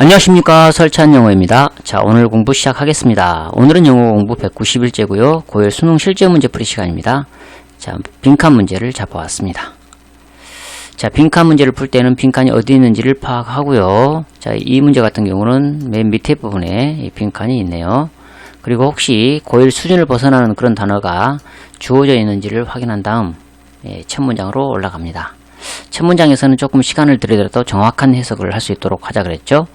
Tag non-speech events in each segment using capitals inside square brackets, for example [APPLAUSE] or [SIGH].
안녕하십니까 설찬 영어입니다. 자 오늘 공부 시작하겠습니다. 오늘은 영어 공부 191제고요. 고일 수능 실제 문제 풀이 시간입니다. 자 빈칸 문제를 잡아왔습니다. 자 빈칸 문제를 풀 때는 빈칸이 어디 있는지를 파악하고요. 자이 문제 같은 경우는 맨 밑에 부분에 이 빈칸이 있네요. 그리고 혹시 고일 수준을 벗어나는 그런 단어가 주어져 있는지를 확인한 다음 예, 첫 문장으로 올라갑니다. 첫 문장에서는 조금 시간을 들이더라도 정확한 해석을 할 수 있도록 하자 그랬죠.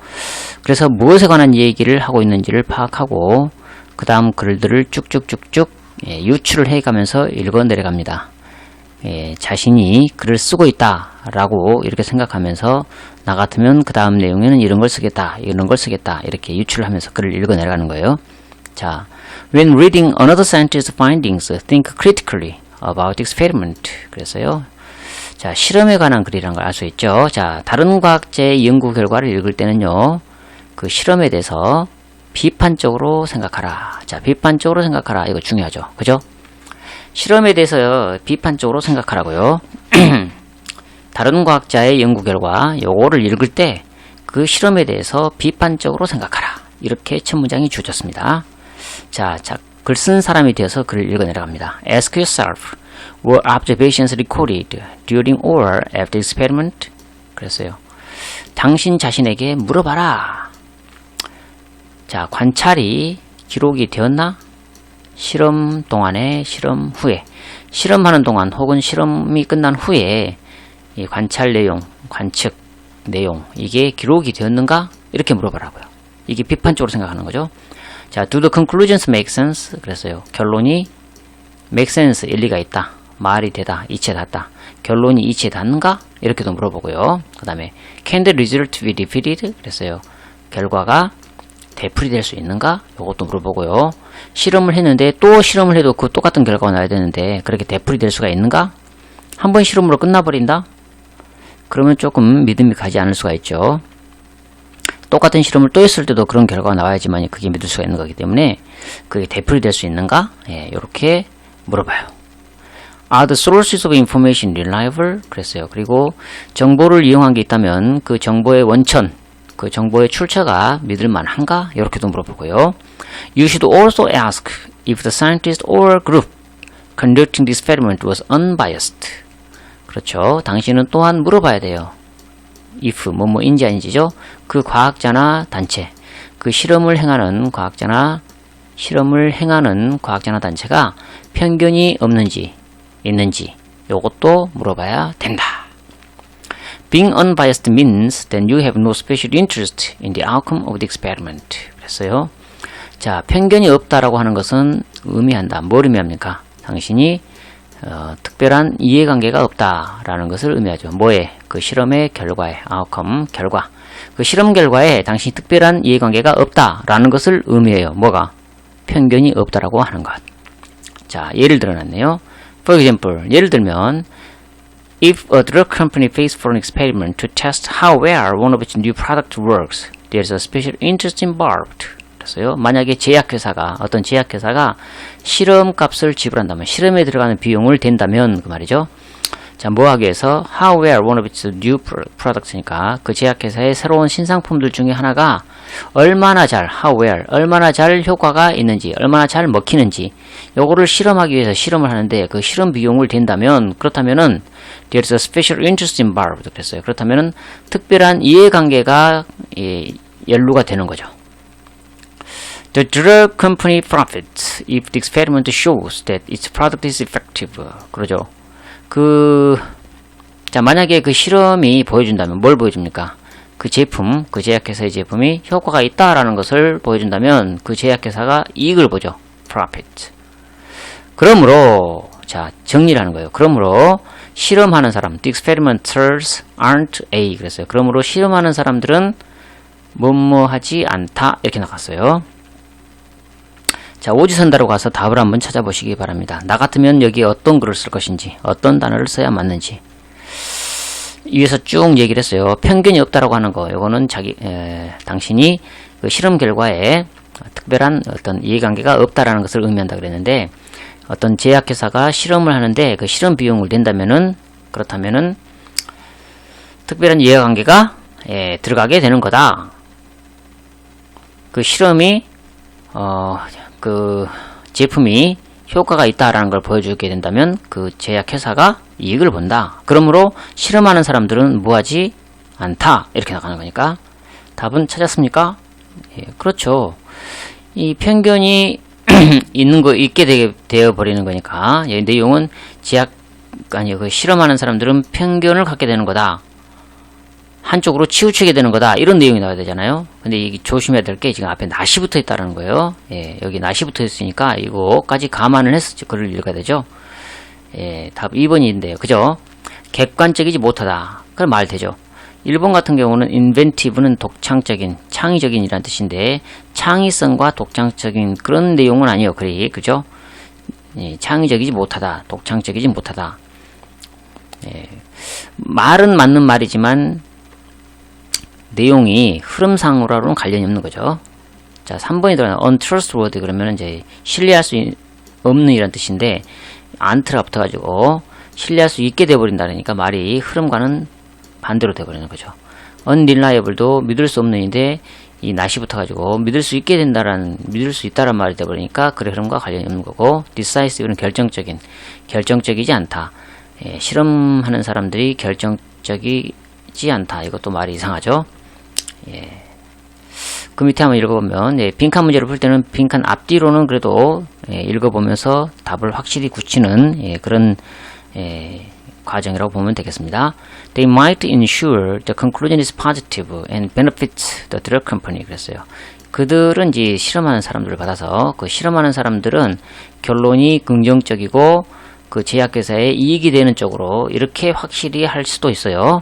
그래서 무엇에 관한 얘기를 하고 있는지를 파악하고 그 다음 글들을 쭉쭉쭉쭉 예, 유추를 해가면서 읽어 내려갑니다. 예, 자신이 글을 쓰고 있다라고 이렇게 생각하면서 나 같으면 그 다음 내용에는 이런 걸 쓰겠다, 이런 걸 쓰겠다 이렇게 유추를 하면서 글을 읽어 내려가는 거예요. 자, when reading another scientist's findings, think critically about experiment. 그래서요. 자, 실험에 관한 글이라는 걸 알 수 있죠. 자, 다른 과학자의 연구 결과를 읽을 때는요. 그 실험에 대해서 비판적으로 생각하라. 자, 비판적으로 생각하라. 이거 중요하죠. 그죠? 실험에 대해서 비판적으로 생각하라고요. [CLEARS THROAT] 다른 과학자의 연구 결과 요거를 읽을 때 그 실험에 대해서 비판적으로 생각하라. 이렇게 첫 문장이 주어졌습니다. 자, 자, 글 쓴 사람이 되어서 글을 읽어 내려갑니다. Ask yourself, were observations recorded during or after experiment? 그랬어요. 당신 자신에게 물어봐라. 자, 관찰이 기록이 되었나? 실험 동안에, 실험 후에. 실험하는 동안 혹은 실험이 끝난 후에 이 관찰 내용, 관측 내용, 이게 기록이 되었는가? 이렇게 물어보라고요. 이게 비판적으로 생각하는 거죠. 자, do the conclusions make sense? 그랬어요. 결론이 sense, 일리가 있다. 말이 되다, 이치에 닿다. 결론이 이치에 닿는가? 이렇게도 물어보고요. 그 다음에 can the result be repeated? 그랬어요. 결과가 되풀이 될 수 있는가? 이것도 물어보고요. 실험을 했는데 또 실험을 해도 그 똑같은 결과가 나야 되는데 그렇게 되풀이 될 수가 있는가? 한 번 실험으로 끝나버린다? 그러면 조금 믿음이 가지 않을 수가 있죠. 똑같은 실험을 또 했을 때도 그런 결과가 나와야지만 그게 믿을 수가 있는 거기 때문에 그게 되풀이 될 수 있는가? 예, 이렇게 물어봐요. Are the sources of information reliable? 그랬어요. 그리고 정보를 이용한 게 있다면 그 정보의 원천, 그 정보의 출처가 믿을 만한가? 이렇게도 물어보고요. You should also ask if the scientist or group conducting the experiment was unbiased. 그렇죠. 당신은 또한 물어봐야 돼요. if 뭐뭐인지 아닌지죠. 그 과학자나 단체, 그 실험을 행하는 과학자나 실험을 행하는 과학자나 단체가 편견이 없는지 있는지 요것도 물어봐야 된다. Being unbiased means that you have no special interest in the outcome of the experiment. 그랬어요. 자, 편견이 없다라고 하는 것은 의미한다. 뭘 의미합니까? 당신이 어, 특별한 이해관계가 없다라는 것을 의미하죠. 뭐에? 그 실험의 결과에, outcome, 결과. 그 실험 결과에 당신이 특별한 이해관계가 없다라는 것을 의미해요. 뭐가? 편견이 없다라고 하는 것. 자, 예를 들어놨네요. For example, 예를 들면, if a drug company pays for an experiment to test how well one of its new product works, there's a special interest involved. 그래서요. 만약에 제약회사가 어떤 제약회사가 실험 값을 지불한다면 실험에 들어가는 비용을 댄다면 그 말이죠. 자, 뭐 하기 위해서 how well one of its new products니까 그 제약회사의 새로운 신상품들 중에 하나가 얼마나 잘 how well 얼마나 잘 효과가 있는지 얼마나 잘 먹히는지 요거를 실험하기 위해서 실험을 하는데 그 실험 비용을 댄다면 그렇다면은 there's a special interest involved 그랬어요. 그렇다면은 특별한 이해관계가 예, 연루가 되는 거죠. The drug company profits if the experiment shows that its product is effective. 그러죠. 그, 자, 만약에 그 실험이 보여준다면 뭘 보여줍니까? 그 제품, 그 제약회사의 제품이 효과가 있다라는 것을 보여준다면 그 제약회사가 이익을 보죠. profit. 그러므로, 자, 정리를 하는 거예요. 그러므로, 실험하는 사람, the experimenters aren't A. 그랬어요. 그러므로 실험하는 사람들은 뭐뭐 하지 않다. 이렇게 나갔어요. 자, 오지선다로 가서 답을 한번 찾아보시기 바랍니다. 나 같으면 여기에 어떤 글을 쓸 것인지, 어떤 단어를 써야 맞는지. 위에서 쭉 얘기를 했어요. 편견이 없다라고 하는 거, 이거는 자기, 에, 당신이 그 실험 결과에 특별한 어떤 이해관계가 없다라는 것을 의미한다 그랬는데, 어떤 제약회사가 실험을 하는데 그 실험 비용을 낸다면은, 그렇다면은, 특별한 이해관계가 에, 들어가게 되는 거다. 그 실험이 어, 그 제품이 효과가 있다라는 걸 보여주게 된다면 그 제약회사가 이익을 본다. 그러므로 실험하는 사람들은 무하지 않다. 이렇게 나가는 거니까 답은 찾았습니까? 예, 그렇죠. 이 편견이 [CLEARS THROAT] 있는 거 있게 되, 되어 버리는 거니까 예, 내용은 제약 아니 그 실험하는 사람들은 편견을 갖게 되는 거다. 한쪽으로 치우치게 되는 거다. 이런 내용이 나와야 되잖아요. 근데 이게 조심해야 될 게 지금 앞에 낫이 붙어 있다라는 거예요. 예, 여기 낫이 붙어 있으니까 이거까지 감안을 해서 글을 읽어야 되죠. 예, 답 2번인데요. 그죠? 객관적이지 못하다. 그럼 말 되죠. 1번 같은 경우는 inventive는 독창적인, 창의적인이라는 뜻인데 창의성과 독창적인 그런 내용은 아니에요. 그리 그죠? 예, 창의적이지 못하다, 독창적이지 못하다. 예, 말은 맞는 말이지만 내용이 흐름상으로는 관련이 없는 거죠. 자, 3번이 들어가는 untrustworthy 그러면 이제 신뢰할 수 있- 없는 이란 뜻인데 안트가 붙어가지고 신뢰할 수 있게 돼버린다니까 말이 흐름과는 반대로 돼버리는 거죠. unreliable도 믿을 수 없는인데 이 낫이 붙어가지고 믿을 수 있게 된다라는 믿을 수 있다란 말이 돼버리니까 그 흐름과 관련이 없는 거고 decisive는 결정적인 결정적이지 않다. 예, 실험하는 사람들이 결정적이지 않다. 이것도 말이 이상하죠. 예. 그 밑에 한번 읽어보면 예, 빈칸 문제를 풀 때는 빈칸 앞뒤로는 그래도 예, 읽어보면서 답을 확실히 굳히는 예, 그런 예, 과정이라고 보면 되겠습니다. They might ensure the conclusion is positive and benefits the drug company. 그랬어요. 그들은 이제 실험하는 사람들을 받아서 그 실험하는 사람들은 결론이 긍정적이고 그 제약회사에 이익이 되는 쪽으로 이렇게 확실히 할 수도 있어요.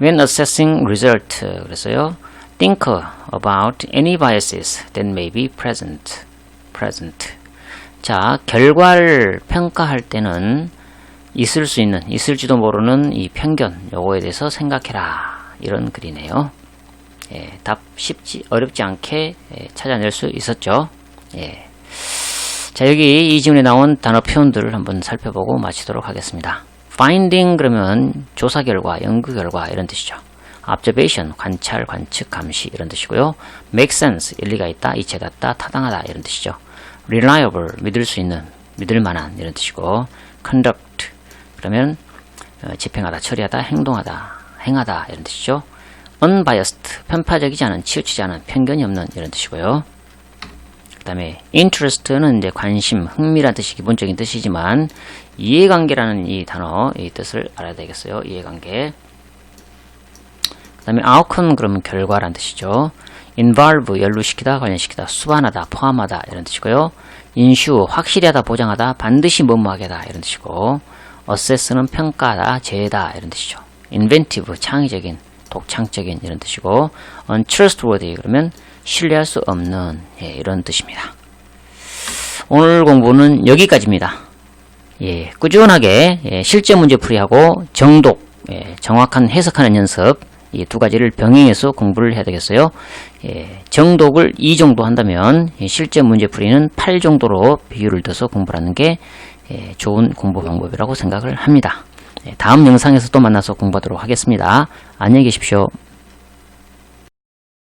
When assessing result 그랬어요. Think about any biases that may be present. present. 자, 결과를 평가할 때는 있을 수 있는, 있을지도 모르는 이 편견, 요거에 대해서 생각해라. 이런 글이네요. 예, 답 쉽지, 어렵지 않게 예, 찾아낼 수 있었죠. 예. 자, 여기 이 지문에 나온 단어 표현들을 한번 살펴보고 마치도록 하겠습니다. Finding 그러면 조사 결과, 연구 결과 이런 뜻이죠. observation, 관찰, 관측, 감시 이런 뜻이고요. make sense, 일리가 있다, 이체 같다, 타당하다 이런 뜻이죠. reliable, 믿을 수 있는, 믿을 만한 이런 뜻이고 conduct, 그러면 어, 집행하다, 처리하다, 행동하다, 행하다 이런 뜻이죠. unbiased, 편파적이지 않은, 치우치지 않은, 편견이 없는 이런 뜻이고요. 그 다음에 interest는 이제 관심, 흥미란 뜻이 기본적인 뜻이지만 이해관계라는 이 단어 이 뜻을 알아야 되겠어요. 이해관계. 그 다음에 outcome 그러면 결과란 뜻이죠. involve 연루시키다, 관련시키다, 수반하다, 포함하다 이런 뜻이고요. ensure 확실히 하다, 보장하다, 반드시 뭐뭐하게 하다 이런 뜻이고 assess는 평가하다, 제다 이런 뜻이죠. inventive 창의적인, 독창적인 이런 뜻이고 untrustworthy 그러면 신뢰할 수 없는 예, 이런 뜻입니다. 오늘 공부는 여기까지입니다. 예, 꾸준하게 예, 실제 문제 풀이하고 정독, 예, 정확한 해석하는 연습 이 두 가지를 병행해서 공부를 해야 되겠어요. 예, 정독을 2 정도 한다면 예, 실제 문제 풀이는 8 정도로 비율을 둬서 공부를 하는 게 예, 좋은 공부 방법이라고 생각을 합니다. 예, 다음 영상에서 또 만나서 공부하도록 하겠습니다. 안녕히 계십시오.